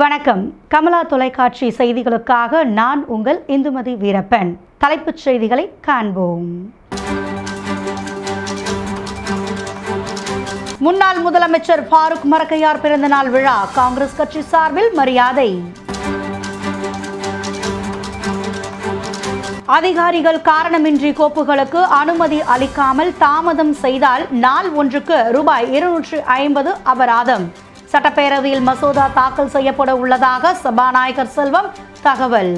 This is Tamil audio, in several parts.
வணக்கம். கமலா தொலைக்காட்சி செய்திகளுக்காக நான் உங்கள் இந்துமதி வீரப்பன். தலைப்புச் செய்திகளை காண்போம். முன்னாள் முதலமைச்சர் ஃபாரூக் மரக்கையார் பிறந்தநாள் விழா காங்கிரஸ் கட்சி சார்பில் மரியாதை. அதிகாரிகள் காரணமின்றி கோப்புகளுக்கு அனுமதி அளிக்காமல் தாமதம் செய்தால் நாள் ஒன்றுக்கு ரூபாய் இருநூற்று ஐம்பது அபராதம். சட்டப்பேரவையில் மசோதா தாக்கல் செய்யப்பட உள்ளதாக சபாநாயகர் செல்வம் தகவல்.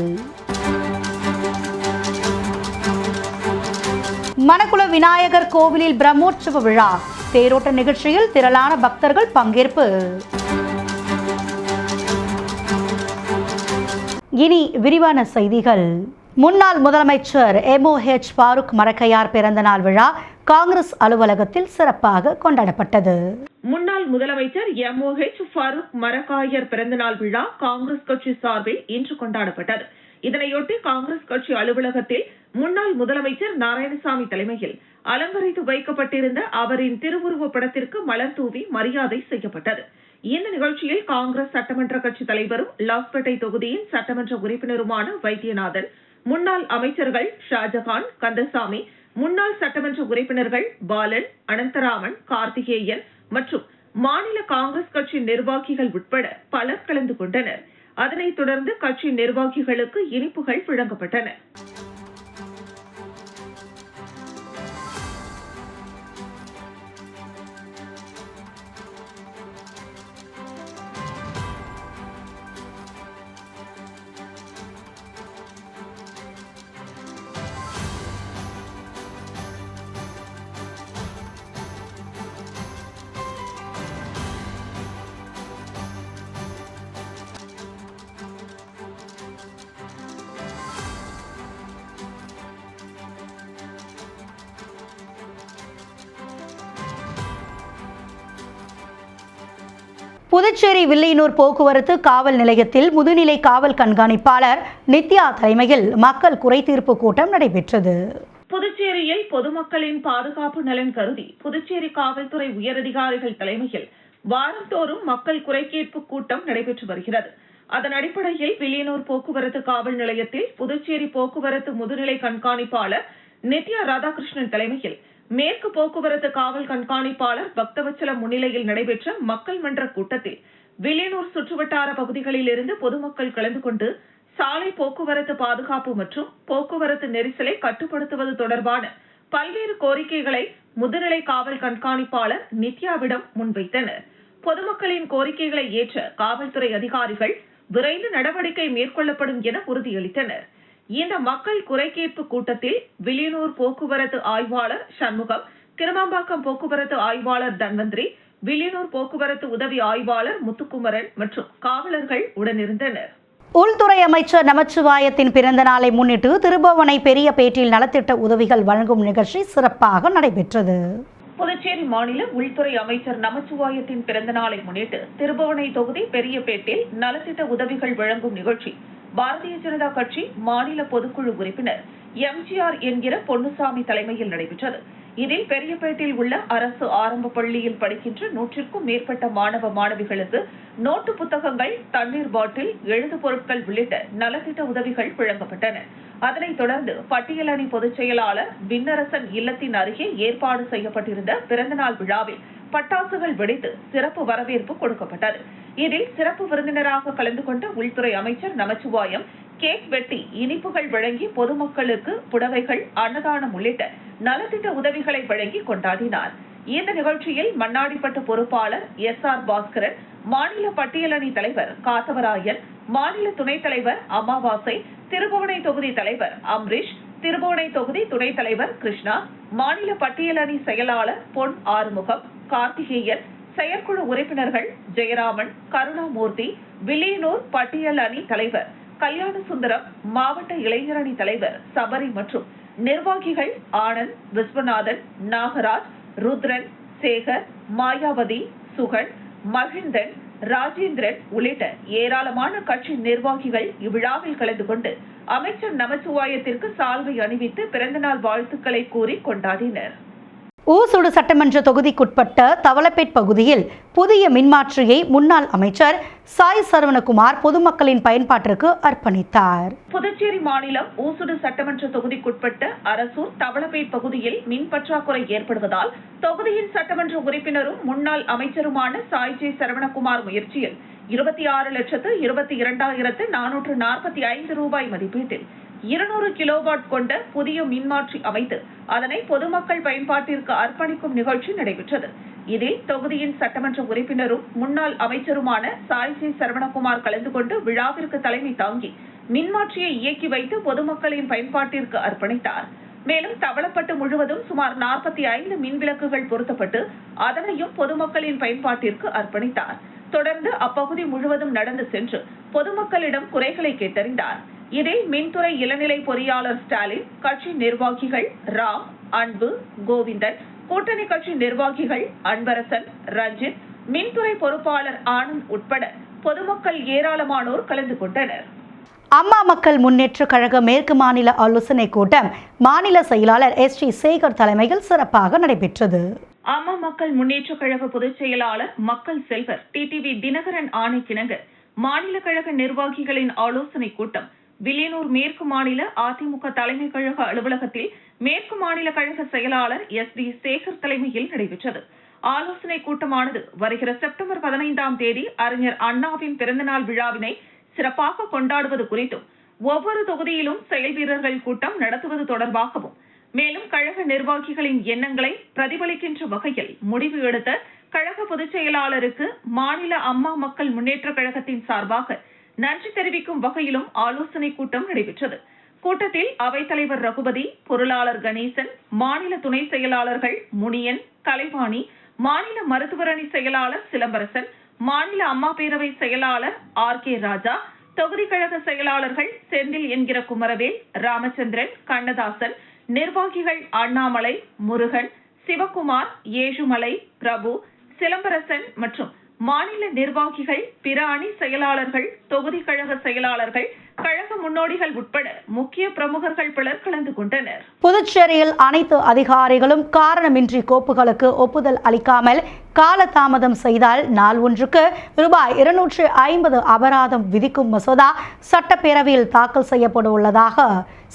மணக்குள விநாயகர் கோவிலில் பிரம்மோற்சவ விழா தேரோட்ட நிகழ்ச்சியில் திரளான பக்தர்கள் பங்கேற்பு. இனி விரிவான செய்திகள். முன்னாள் முதலமைச்சர் எம்ஓஹெச் ஃபாரூக் மரக்கையார் பிறந்தநாள் விழா காங்கிரஸ் அலுவலகத்தில் சிறப்பாக கொண்டாடப்பட்டது. முன்னாள் முதலமைச்சர் எம்ஓஹெச் ஃபருக் மரக்காயர் பிறந்தநாள் விழா காங்கிரஸ் கட்சி சார்பில் இன்று கொண்டாடப்பட்டது. இதனையொட்டி காங்கிரஸ் கட்சி அலுவலகத்தில் முன்னாள் முதலமைச்சர் நாராயணசாமி தலைமையில் அலங்கரித்து வைக்கப்பட்டிருந்த அவரின் திருவுருவ படத்திற்கு மலர் தூவி மரியாதை செய்யப்பட்டது. இந்த நிகழ்ச்சியில் காங்கிரஸ் சட்டமன்ற கட்சி தலைவரும் லாஸ்பேட்டை தொகுதியின் சட்டமன்ற உறுப்பினருமான வைத்தியநாதன் முன்னாள் அமைச்சர்கள் ஷாஜகான் கந்தசாமி முன்னாள் சட்டமன்ற உறுப்பினர்கள் பாலன் அனந்தராமன் கார்த்திகேயன் மற்றும் மாநில காங்கிரஸ் கட்சி நிர்வாகிகள் உட்பட பலர் கலந்து கொண்டனர். அதனைத் தொடர்ந்து கட்சி நிர்வாகிகளுக்கு இனிப்புகள் வழங்கப்பட்டன. புதுச்சேரி வில்லியனூர் போக்குவரத்து காவல் நிலையத்தில் முதுநிலை காவல் கண்காணிப்பாளர் நித்யா தலைமையில் மக்கள் குறைதீர்ப்பு கூட்டம் நடைபெற்றது. புதுச்சேரியில் பொதுமக்களின் பாதுகாப்பு நலன் கருதி புதுச்சேரி காவல்துறை உயரதிகாரிகள் தலைமையில் வாரந்தோறும் மக்கள் குறைகேட்பு கூட்டம் நடைபெற்று வருகிறது. அதன் அடிப்படையில் வில்லியனூர் போக்குவரத்து காவல் நிலையத்தில் புதுச்சேரி போக்குவரத்து முதுநிலை கண்காணிப்பாளர் நித்யா ராதாகிருஷ்ணன் தலைமையில் மேற்கு போக்குவரத்து காவல் கண்காணிப்பாளர் பக்தவச்சலம் முன்னிலையில் நடைபெற்ற மக்கள் மன்ற கூட்டத்தில் வில்லியனூர் சுற்றுவட்டார பகுதிகளில் இருந்து பொதுமக்கள் கலந்து கொண்டு சாலை போக்குவரத்து பாதுகாப்பு மற்றும் போக்குவரத்து நெரிசலை கட்டுப்படுத்துவது தொடர்பான பல்வேறு கோரிக்கைகளை முதுநிலை காவல் கண்காணிப்பாளர் நித்யாவிடம் முன்வைத்தனர். பொதுமக்களின் கோரிக்கைகளை ஏற்ற காவல்துறை அதிகாரிகள் விரைந்து நடவடிக்கை மேற்கொள்ளப்படும் என உறுதியளித்தனா் இந்த மக்கள் குறைகேட்பு கூட்டத்தில் வில்லியனூர் போக்குவரத்து ஆய்வாளர் சண்முகம் கிருமாம்பாக்கம் போக்குவரத்து ஆய்வாளர் தன்வந்திரி வில்லியனூர் போக்குவரத்து உதவி ஆய்வாளர் முத்துக்குமரன் மற்றும் காவலர்கள் உடனிருந்தனர். உள்துறை அமைச்சர் நமச்சிவாயத்தின் பிறந்த நாளை முன்னிட்டு திருபுவனை பெரிய பேட்டில் நலத்திட்ட உதவிகள் வழங்கும் நிகழ்ச்சி சிறப்பாக நடைபெற்றது. புதுச்சேரி மாநில உள்துறை அமைச்சர் நமச்சிவாயத்தின் பிறந்த நாளை முன்னிட்டு திருபுவனை தொகுதி பெரியபேட்டில் நலத்திட்ட உதவிகள் வழங்கும் நிகழ்ச்சி பாரதிய ஜனதா கட்சி மாநில பொதுக்குழு உறுப்பினர் எம்ஜிஆர் என்கிற பொன்னுசாமி தலைமையில் நடைபெற்றது. இதில் பெரியபேட்டில் உள்ள அரசு ஆரம்ப பள்ளியில் படிக்கின்ற நூற்றிற்கும் மேற்பட்ட மாணவ மாணவிகளுக்கு நோட்டு புத்தகங்கள் தண்ணீர் பாட்டில் எழுது பொருட்கள் உள்ளிட்ட நலத்திட்ட உதவிகள் வழங்கப்பட்டன. அதனைத் தொடர்ந்து பட்டியல் அணி பொதுச் செயலாளர் விண்ணரசன் இல்லத்தின் அருகே ஏற்பாடு செய்யப்பட்டிருந்த பிறந்தநாள் விழாவில் பட்டாசுகள் வெடித்து சிறப்பு வரவேற்பு கொடுக்கப்பட்டது. இதில் சிறப்பு விருந்தினராக கலந்து கொண்ட உள்துறை அமைச்சர் நமச்சிவாயம் கேக் வெட்டி இனிப்புகள் வழங்கி பொதுமக்களுக்கு புடவைகள் அன்னதானம் உள்ளிட்ட நலத்திட்ட உதவிகளை வழங்கி கொண்டாடினார். இந்த நிகழ்ச்சியில் மண்ணாடிப்பட்டு பொறுப்பாளர் எஸ் ஆர் பாஸ்கரன் மாநில பட்டியலணி தலைவர் காத்தவராயன் மாநில துணைத் தலைவர் அமாவாசை திருபுவனை தொகுதி தலைவர் அம்ரீஷ் திருபுவனை தொகுதி துணைத் தலைவர் கிருஷ்ணா மாநில பட்டியலணி செயலாளர் பொன் ஆறுமுகம் கார்த்திகேயன் செயற்குழு உறுப்பினர்கள் ஜெயராமன் கருணாமூர்த்தி வில்லியனூர் பட்டியல் அணி தலைவர் கல்யாண சுந்தரம் மாவட்ட இளைஞரணி தலைவர் சபரி மற்றும் நிர்வாகிகள் ஆனந்த் விஸ்வநாதன் நாகராஜ் ருத்ரன் சேகர் மாயாவதி சுகன் மகிந்தன் ராஜேந்திரன் உள்ளிட்ட ஏராளமான கட்சி நிர்வாகிகள் இவ்விழாவில் கலந்து கொண்டு அமைச்சர் நமச்சிவாயத்திற்கு சால்வை அணிவித்து பிறந்தநாள் வாழ்த்துக்களை கூறி கொண்டாடினர். ஊசுடு சட்டமன்ற தொகுதிக்குட்பட்ட தவளப்பேட் பகுதியில் புதிய மின்மாற்றியை முன்னாள் அமைச்சர் சாய் சரவணகுமார் பொதுமக்களின் பயன்பாட்டிற்கு அர்ப்பணித்தார். புதுச்சேரி மாநிலம் ஊசுடு சட்டமன்ற தொகுதிக்குட்பட்ட அரசூர் தவளப்பேட் பகுதியில் மின் பற்றாக்குறை ஏற்படுவதால் தொகுதியின் சட்டமன்ற உறுப்பினரும் முன்னாள் அமைச்சருமான சாய் ஜே சரவணகுமார் முயற்சியில் இருபத்தி ஆறு லட்சத்து இருபத்தி இரண்டாயிரத்து நானூற்று நாற்பத்தி ஐந்து ரூபாய் மதிப்பீட்டில் இருநூறு கிலோவாட் கொண்ட புதிய மின்மாற்றி அமைத்து அதனை பொதுமக்கள் பயன்பாட்டிற்கு அர்ப்பணிக்கும் நிகழ்ச்சி நடைபெற்றது. இதில் தொகுதியின் சட்டமன்ற உறுப்பினரும் முன்னாள் அமைச்சருமான சாய் ஜே சரவணகுமார் கலந்து கொண்டு விழாவிற்கு தலைமை தாங்கி மின்மாற்றியை இயக்கி வைத்து பொதுமக்களின் பயன்பாட்டிற்கு அர்ப்பணித்தார். மேலும் தவளப்பட்டு முழுவதும் சுமார் நாற்பத்தி ஐந்து மின் விளக்குகள் பொருத்தப்பட்டு அதனையும் பொதுமக்களின் பயன்பாட்டிற்கு அர்ப்பணித்தார். தொடர்ந்து அப்பகுதி முழுவதும் நடந்து சென்று பொதுமக்களிடம் குறைகளை கேட்டறிந்தார். இதில் மின்துறை இளநிலை பொறியாளர் ஸ்டாலின் கட்சி நிர்வாகிகள் ராம் அன்பு கோவிந்தன் கூட்டணி கட்சி நிர்வாகிகள் அன்பரசன் ரஞ்சித் மின்துறை பொறுப்பாளர் ஆனந்த் உட்பட பொதுமக்கள் ஏராளமானோர் கலந்து கொண்டனர். அம்மா மக்கள் முன்னேற்ற கழக மேற்கு மாநில ஆலோசனை கூட்டம் மாநில செயலாளர் எஸ் டி சேகர் தலைமையில் சிறப்பாக நடைபெற்றது. அம்மா மக்கள் முன்னேற்ற கழக பொதுச் செயலாளர் மக்கள் செல்வர் டிடிவி தினகரன் ஆணைக்கிணங்க மாநில கழக நிர்வாகிகளின் ஆலோசனை கூட்டம் வில்லியனூர் மேற்கு மாநில அதிமுக தலைமை கழக அலுவலகத்தில் மேற்கு மாநில கழக செயலாளர் எஸ் டி சேகர் தலைமையில் நடைபெற்றது. ஆலோசனை கூட்டமானது வருகிற செப்டம்பர் பதினைந்தாம் தேதி அறிஞர் அண்ணாவின் பிறந்தநாள் விழாவினை சிறப்பாக கொண்டாடுவது குறித்தும் ஒவ்வொரு தொகுதியிலும் செயல் வீரர்கள் கூட்டம் நடத்துவது தொடர்பாகவும் மேலும் கழக நிர்வாகிகளின் எண்ணங்களை பிரதிபலிக்கின்ற வகையில் முடிவு எடுத்த கழக பொதுச் செயலாளருக்கு மாநில அம்மா மக்கள் முன்னேற்ற கழகத்தின் சார்பாக நன்றி தெரிவிக்கும் வகையிலும் ஆலோசனை கூட்டம் நடைபெற்றது. கூட்டத்தில் அவைத்தலைவர் ரகுபதி பொருளாளர் கணேசன் மாநில துணை செயலாளர்கள் முனியன் கலைவாணி மாநில மருத்துவரணி செயலாளர் சிலம்பரசன் மாநில அம்மா பேரவை செயலாளர் ஆர் கே ராஜா தொகுதி கழக செயலாளர்கள் செந்தில் என்கிற குமரவேல் ராமச்சந்திரன் கண்ணதாசன் நிர்வாகிகள் அண்ணாமலை முருகன் சிவகுமார் ஏழுமலை பிரபு சிலம்பரசன் மற்றும் மாநில நிர்வாகிகள் பிற அணி செயலாளர்கள் தொகுதி கழக செயலாளர்கள் கழக முன்னோடிகள் உட்பட முக்கிய பிரமுகர்கள் பலர் கலந்து கொண்டனர். புதுச்சேரியில் அனைத்து அதிகாரிகளும் காரணமின்றி கோப்புகளுக்கு ஒப்புதல் அளிக்காமல் காலதாமதம் செய்தால் நாள் ஒன்றுக்கு ரூபாய் இருநூற்று ஐம்பது அபராதம் விதிக்கும் மசோதா சட்டப்பேரவையில் தாக்கல் செய்யப்பட உள்ளதாக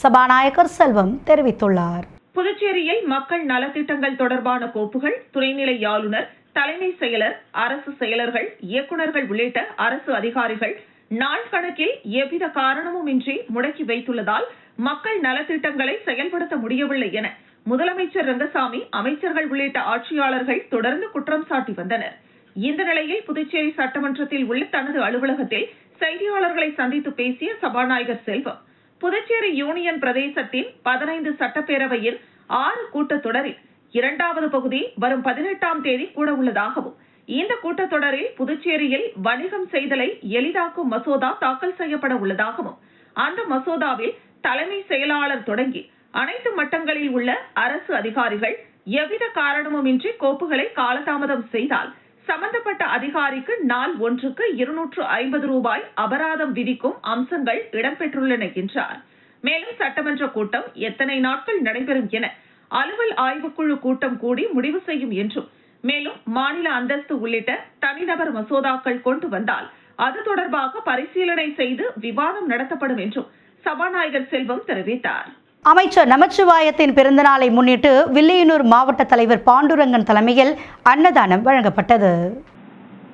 சபாநாயகர் செல்வம் தெரிவித்துள்ளார். புதுச்சேரியில் மக்கள் நலத்திட்டங்கள் தொடர்பான கோப்புகள் துணைநிலை ஆளுநர் தலைமை செயலர் அரசு செயலர்கள் இயக்குநர்கள் உள்ளிட்ட அரசு அதிகாரிகள் நாள் கணக்கில் எவ்வித காரணமுமின்றி முடக்கி வைத்துள்ளதால் மக்கள் நலத்திட்டங்களை செயல்படுத்த முடியவில்லை என முதலமைச்சர் ரங்கசாமி அமைச்சர்கள் உள்ளிட்ட ஆட்சியாளர்கள் தொடர்ந்து குற்றம் சாட்டி வந்தனர். இந்த நிலையில் புதுச்சேரி சட்டமன்றத்தில் உள்ள தனது அலுவலகத்தில் செய்தியாளர்களை சந்தித்து பேசிய சபாநாயகர் செல்வம் புதுச்சேரி யூனியன் பிரதேசத்தின் பதினைந்து சட்டப்பேரவையின் ஆறு கூட்டத்தொடரில் இரண்டாவது பகுதி வரும் பதினெட்டாம் தேதி கூட உள்ளதாகவும் இந்த கூட்டத்தொடரில் புதுச்சேரியில் வணிகம் செய்தலை எளிதாக்கும் மசோதா தாக்கல் செய்யப்பட உள்ளதாகவும் அந்த மசோதாவில் தலைமை செயலாளர் தொடங்கி அனைத்து மட்டங்களில் உள்ள அரசு அதிகாரிகள் எவ்வித காரணமுமின்றி கோப்புகளை காலதாமதம் செய்தால் சம்பந்தப்பட்ட அதிகாரிக்கு நாள் ஒன்றுக்கு இருநூற்று ஐம்பது ரூபாய் அபராதம் விதிக்கும் அம்சங்கள் இடம்பெற்றுள்ளன என்றார். மேலும் சட்டமன்ற கூட்டம் எத்தனை நாட்கள் நடைபெறும் என அலுவல் ஆய்வுக்குழு கூட்டம் கூடி முடிவு செய்யும் என்றும் மேலும் மாநில அந்தஸ்து உள்ளிட்ட தனிநபர் மசோதாக்கள் கொண்டு வந்தால் அது தொடர்பாக பரிசீலனை செய்து விவாதம் நடத்தப்படும் என்றும் சபாநாயகர் செல்வம் தெரிவித்தார். அமைச்சர் நமச்சிவாயத்தின் பிறந்தநாளை முன்னிட்டு வில்லியனூர் மாவட்ட தலைவர் பாண்டுரங்கன் தலைமையில் அன்னதானம் வழங்கப்பட்டது.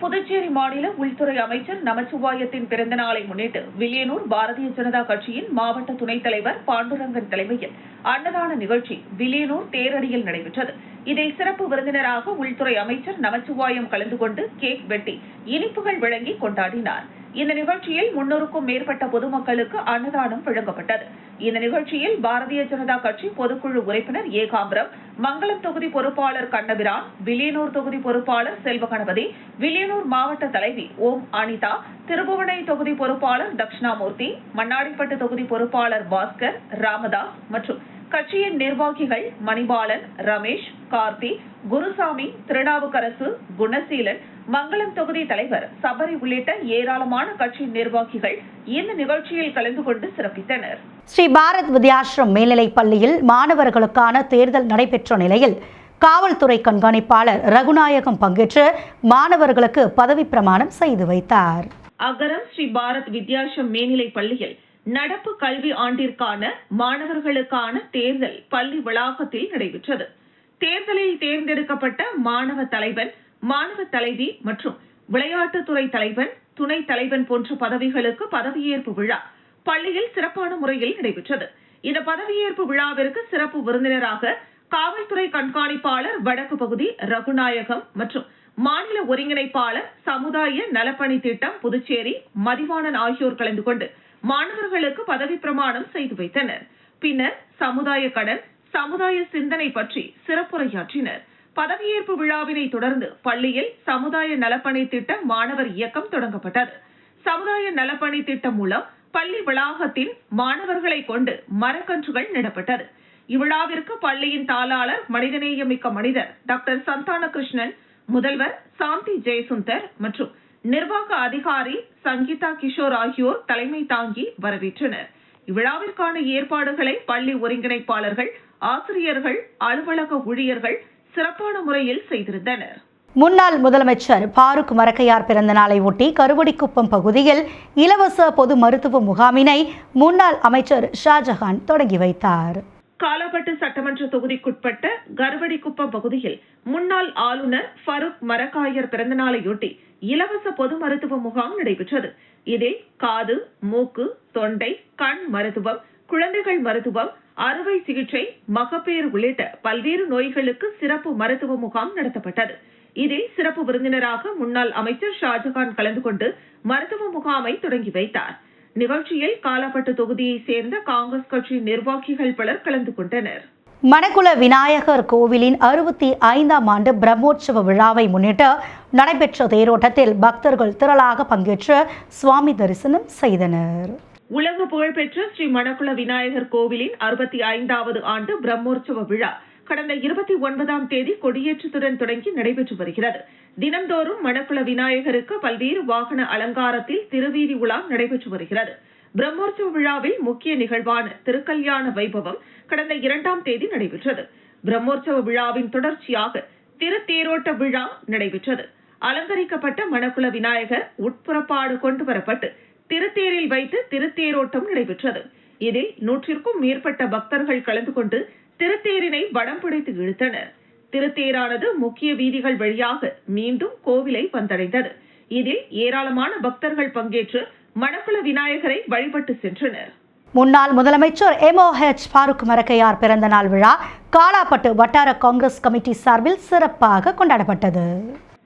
புதுச்சேரி மாநில உள்துறை அமைச்சர் நமச்சிவாயத்தின் பிறந்த நாளை முன்னிட்டு வில்லியனூர் பாரதிய ஜனதா கட்சியின் மாவட்ட துணைத் தலைவர் பாண்டுரங்கன் தலைமையில் அன்னதான நிகழ்ச்சி வில்லியனூர் தேரடியில் நடைபெற்றது. இதில் சிறப்பு விருந்தினராக உள்துறை அமைச்சர் நமச்சிவாயம் கலந்து கொண்டு கேக் வெட்டி இனிப்புகள் வழங்கி கொண்டாடினார். இந்த நிகழ்ச்சியில் முன்னூறுக்கும் மேற்பட்ட பொதுமக்களுக்கு அன்னதானம் வழங்கப்பட்டது. இந்த நிகழ்ச்சியில் பாரதிய ஜனதா கட்சி பொதுக்குழு உறுப்பினர் ஏகாம்பரம் மங்களம் தொகுதி பொறுப்பாளர் கண்ணபிரான் வில்லியனூர் தொகுதி பொறுப்பாளர் செல்வகணபதி வில்லியனூர் மாவட்ட தலைவி ஓம் அனிதா திருபுவனை தொகுதி பொறுப்பாளர் தட்சிணாமூர்த்தி மண்ணாடிப்பட்டு தொகுதி பொறுப்பாளர் பாஸ்கர் ராமதாஸ் மற்றும் கட்சியின் நிர்வாகிகள் மணிபாலன் ரமேஷ் கார்த்தி குருசாமி திருநாவுக்கரசு குணசீலன் மங்களம் தொகுதி தலைவர் சபரி உள்ளிட்ட ஏராளமான கட்சி நிர்வாகிகள் இந்த நிகழ்ச்சியில் கலந்து கொண்டு சிறப்பித்தனர். ஸ்ரீ பாரத் வித்யாசிரம் மேல்நிலைப் பள்ளியில் மாணவர்களுக்கான தேர்தல் நடைபெற்ற நிலையில் காவல்துறை கண்காணிப்பாளர் ரகுநாயகம் பங்கேற்று மாணவர்களுக்கு பதவி பிரமாணம் செய்து வைத்தார். அகரம் ஸ்ரீ பாரத் வித்யாசம் மேல்நிலைப் பள்ளியில் நடப்பு கல்வி ஆண்டிற்கான மாணவர்களுக்கான தேர்தல் பள்ளி வளாகத்தில் நடைபெற்றது. தேர்தலில் தேர்ந்தெடுக்கப்பட்ட மாணவ தலைவன் மாணவ தலைவி மற்றும் விளையாட்டுத்துறை தலைவன் துணை தலைவன் போன்ற பதவிகளுக்கு பதவியேற்பு விழா பள்ளியில் சிறப்பான முறையில் நடைபெற்றது. இந்த பதவியேற்பு விழாவிற்கு சிறப்பு விருந்தினராக காவல்துறை கண்காணிப்பாளர் வடக்கு பகுதி ரகுநாயகம் மற்றும் மாநில ஒருங்கிணைப்பாளர் சமுதாய நலப்பணி திட்டம் புதுச்சேரி மதிவாணன் ஆகியோர் கலந்து கொண்டு மாணவர்களுக்கு பதவி பிரமாணம் செய்து வைத்தனர். பின்னர் சமுதாய கடன் சமுதாய சிந்தனை பற்றி சிறப்புரையாற்றினர். பதவியேற்பு விழாவினை தொடர்ந்து பள்ளியில் சமுதாய நலப்பணி திட்ட மாணவர் இயக்கம் தொடங்கப்பட்டது. சமுதாய நலப்பணி திட்டம் மூலம் பள்ளி வளாகத்தின் மாணவர்களை கொண்டு மரக்கன்றுகள் நடப்பட்டது. இவ்விழாவிற்கு பள்ளியின் தாளாளர் மனிதநேயமிக்க மனிதர் டாக்டர் சந்தான கிருஷ்ணன் முதல்வர் சாந்தி ஜெயசுந்தர் மற்றும் நிர்வாக அதிகாரி சங்கீதா கிஷோர் ஆகியோர் தலைமை தாங்கி வரவேற்றனர். இவ்விழாவிற்கான ஏற்பாடுகளை பள்ளி ஒருங்கிணைப்பாளர்கள் ஆசிரியர்கள் அலுவலக ஊழியர்கள் சிறப்பான முறையில் செய்திருந்தனர். முன்னாள் முதலமைச்சர் பாருக் மரக்கையார் பிறந்த நாளை ஒட்டி கருவடிக்குப்பம் பகுதியில் இலவச பொது மருத்துவ முகாமினை முன்னாள் அமைச்சர் ஷாஜஹான் தொடங்கி வைத்தார். காலாப்பட்டு சட்டமன்ற தொகுதிக்குட்பட்ட கருவடிக்குப்பம் பகுதியில் முன்னாள் ஆளுநர் ஃபருக் மரக்காயர் பிறந்தநாளையொட்டி இலவச பொது மருத்துவ முகாம் நடைபெற்றது. இதில் காது மூக்கு தொண்டை கண் மருத்துவம் குழந்தைகள் மருத்துவம் அறுவை சிகிச்சை மகப்பேறு உள்ளிட்ட பல்வேறு நோய்களுக்கு சிறப்பு மருத்துவ முகாம் நடத்தப்பட்டது. இதில் சிறப்பு விருந்தினராக முன்னாள் அமைச்சர் ஷாஜகான் கலந்து கொண்டு மருத்துவ முகாமை தொடங்கி வைத்தார். நிகழ்ச்சியில் காலாப்பட்டு தொகுதியைச் சேர்ந்த காங்கிரஸ் கட்சி நிர்வாகிகள் பலர் கலந்து கொண்டனர். மணக்குள விநாயகர் கோவிலின் அறுபத்தி ஐந்தாம் ஆண்டு பிரம்மோற்சவ விழாவை முன்னிட்டு நடைபெற்ற தேரோட்டத்தில் பக்தர்கள் திரளாக பங்கேற்று சுவாமி தரிசனம் செய்தனர். உலக புகழ்பெற்ற ஸ்ரீ மணக்குள விநாயகர் கோவிலின் அறுபத்தி ஐந்தாவது ஆண்டு பிரம்மோற்சவ விழா கடந்த இருபத்தி ஒன்பதாம் தேதி கொடியேற்றத்துடன் தொடங்கி நடைபெற்று வருகிறது. தினந்தோறும் மணக்குள விநாயகருக்கு பல்வேறு வாகன அலங்காரத்தில் திருவீதி உலா நடைபெற்று வருகிறது. பிரம்மோற்சவ விழாவில் முக்கிய நிகழ்வான திருக்கல்யாண வைபவம் கடந்த இரண்டாம் தேதி நடைபெற்றது. பிரம்மோற்சவ விழாவின் தொடர்ச்சியாக திருத்தேரோட்ட விழா நடைபெற்றது. அலங்கரிக்கப்பட்ட மணக்குள விநாயகர் உட்புறப்பாடு கொண்டு வரப்பட்டு திருத்தேரில் வைத்து திருத்தேரோட்டம் நடைபெற்றது. இதில் நூற்றிற்கும் மேற்பட்ட பக்தர்கள் கலந்து கொண்டு திருத்தேரினை வடம் பிடித்து இழுத்தனர். திருத்தேரானது முக்கிய வீதிகள் வழியாக மீண்டும் கோவிலை வந்தடைந்தது. இதில் ஏராளமான பக்தர்கள் பங்கேற்று மணக்குள விநாயகரை வழிபட்டு சென்றனர். முன்னாள் முதலமைச்சர் எம்ஓஹெச் ஃபாரூக் மரக்கையார் பிறந்த நாள் விழா காலாப்பட்டு வட்டார காங்கிரஸ் கமிட்டி சார்பில் சிறப்பாக கொண்டாடப்பட்டது.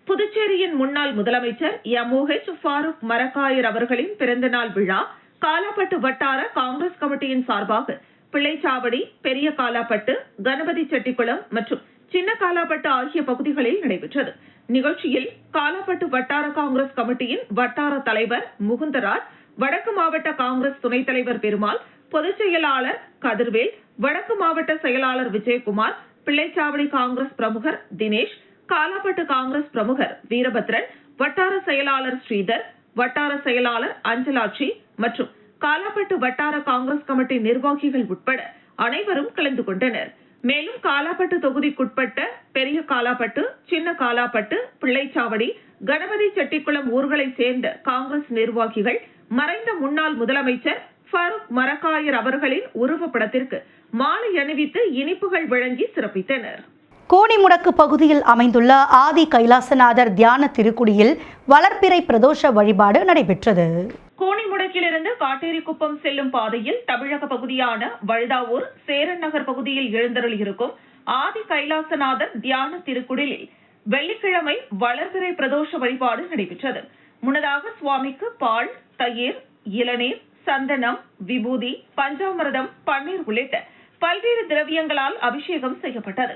புதுச்சேரியின் முன்னாள் முதலமைச்சர் எம்ஓஹெச் ஃபாரூக் மரக்காயர் அவர்களின் பிறந்தநாள் விழா காலாப்பட்டு வட்டார காங்கிரஸ் கமிட்டியின் சார்பாக பிள்ளைச்சாவடி பெரிய காலாப்பட்டு கணபதி செட்டிக்குளம் மற்றும் சின்ன காலாப்பட்டு ஆகிய பகுதிகளில் நடைபெற்றது. நிகழ்ச்சியில் காலாப்பட்டு வட்டார காங்கிரஸ் கமிட்டியின் வட்டார தலைவர் முகுந்தராஜ் வடக்கு மாவட்ட காங்கிரஸ் துணைத் தலைவர் பெருமாள் பொதுச் செயலாளர் கதிர்வேல் வடக்கு மாவட்ட செயலாளர் விஜயகுமார் பிள்ளைச்சாவடி காங்கிரஸ் பிரமுகர் தினேஷ் காலாப்பட்டு காங்கிரஸ் பிரமுகர் வீரபத்ரன் வட்டார செயலாளர் ஸ்ரீதர் வட்டார செயலாளர் அஞ்சலாட்சி மற்றும் காலாப்பட்டு வட்டார காங்கிரஸ் கமிட்டி நிர்வாகிகள் உட்பட அனைவரும் கலந்து கொண்டனர். மேலும் காலாப்பட்டு தொகுதிக்குட்பட்ட பெரிய காலாப்பட்டு சின்ன காலாப்பட்டு பிள்ளைச்சாவடி கணபதி செட்டிக்குளம் ஊர்களைச் சேர்ந்த காங்கிரஸ் நிர்வாகிகள் மறைந்த முன்னாள் முதலமைச்சர் ஃபருக் மரக்காயர் அவர்களின் உருவப்படத்திற்கு மாலை அணிவித்து இனிப்புகள் வழங்கி சிறப்பித்தனர். கோணிமுடக்கு பகுதியில் அமைந்துள்ள ஆதி கைலாசநாதர் தியான திருக்குடியில் வளர்ப்பிறை பிரதோஷ வழிபாடு நடைபெற்றது. கோணிமுடக்கிலிருந்து காட்டேரிக்குப்பம் செல்லும் பாதையில் தமிழக பகுதியான வழுதாவூர் சேரன் நகர் பகுதியில் எழுந்தருளியிருக்கும் ஆதி கைலாசநாதர் தியான திருக்குடிலில் வெள்ளிக்கிழமை வளர்பிறை பிரதோஷ வழிபாடு நடைபெற்றது. முன்னதாக சுவாமிக்கு பால் தயிர் இளநீர் சந்தனம் விபூதி பஞ்சாமிரதம் பன்னீர் உள்ளிட்ட பல்வேறு திரவியங்களால் அபிஷேகம் செய்யப்பட்டது.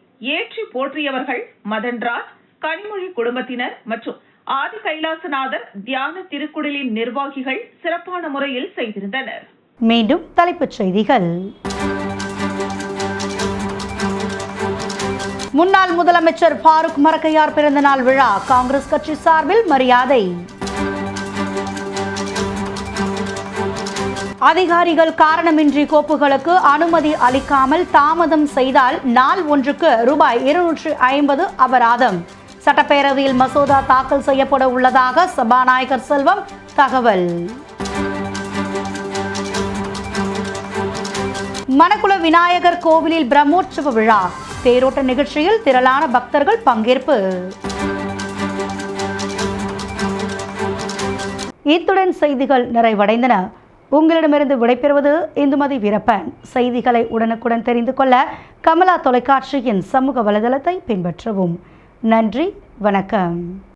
ஏற்றி போற்றியவர்கள் மதன்ராஜ் கனிமொழி குடும்பத்தினர் மற்றும் ஆதி கைலாசநாதர் தியான திருக்குடலின் நிர்வாகிகள் சிறப்பான முறையில் செய்திருந்தனர். மீண்டும் தலைப்புச் செய்திகள். முன்னாள் முதலமைச்சர் ஃபாரூக் மரக்கையார் பிறந்தநாள் விழா காங்கிரஸ் கட்சி சார்பில் மரியாதை. அதிகாரிகள் காரணமின்றி கோப்புகளுக்கு அனுமதி அளிக்காமல் தாமதம் செய்தால் நாள் ஒன்றுக்கு ரூபாய் இருநூற்று ஐம்பது அபராதம். சட்டப்பேரவையில் மசோதா தாக்கல் செய்யப்பட உள்ளதாக சபாநாயகர் செல்வம் தகவல். மணக்குள விநாயகர் கோவிலில் பிரம்மோற்சவ விழா. தேரோட்ட நிகழ்ச்சியில் திரளான பக்தர்கள் பங்கேற்பு. இத்துடன் செய்திகள் நிறைவடைந்தன. உங்களிடமிருந்து விடைபெறுவது இந்துமதி வீரப்பன். செய்திகளை உடனுக்குடன் தெரிந்து கொள்ள கமலா தொலைக்காட்சியின் சமூக வலைதளத்தை பின்பற்றவும். நன்றி வணக்கம்.